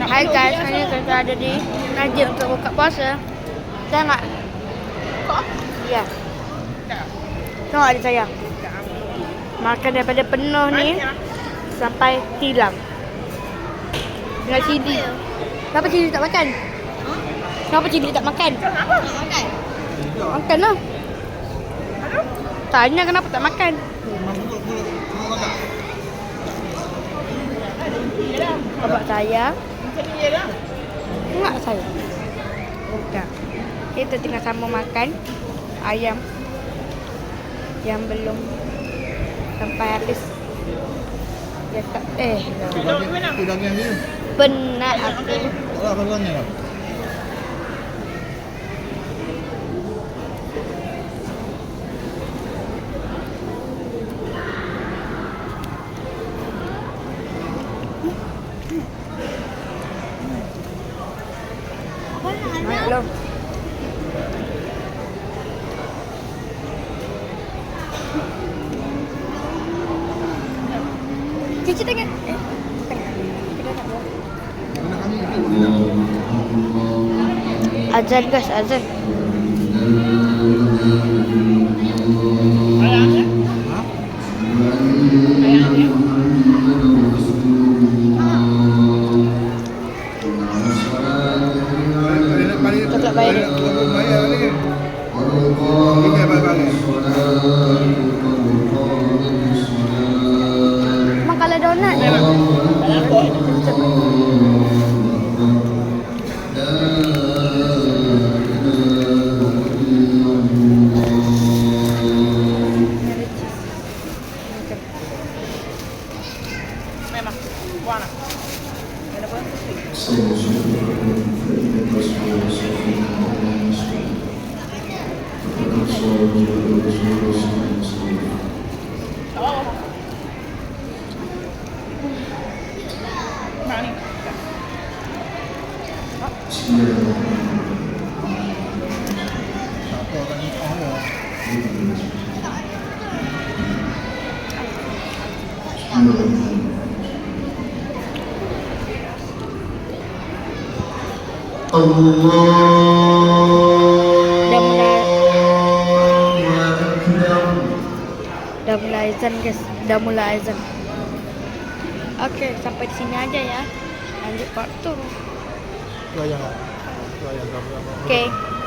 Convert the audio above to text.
Hai guys, hari ni kita ada di Najib untuk buka puasa. Tengok. Ya. Tengok ada saya. Makan daripada penuh ni sampai hilang. Dengan CD. Kenapa CD tak makan? Kenapa CD tak makan? Makan lah. Tanya kenapa tak makan? Bapak saya. Enggak saya. Bukan. Kita tengah sama makan ayam yang belum sampai habis. Ya tak eh penat aku. Ni tengok. Eh, Azan guys, azan. Kalau donat. Mak ni. Siapa akan nikah dia? Dah mulai dah mulai azan guys. Dah mulai azan. Okey, sampai di sini aja ya. Lanjut part 2. Tu ayam tak? Tu ayam tak apa-apa. Okey.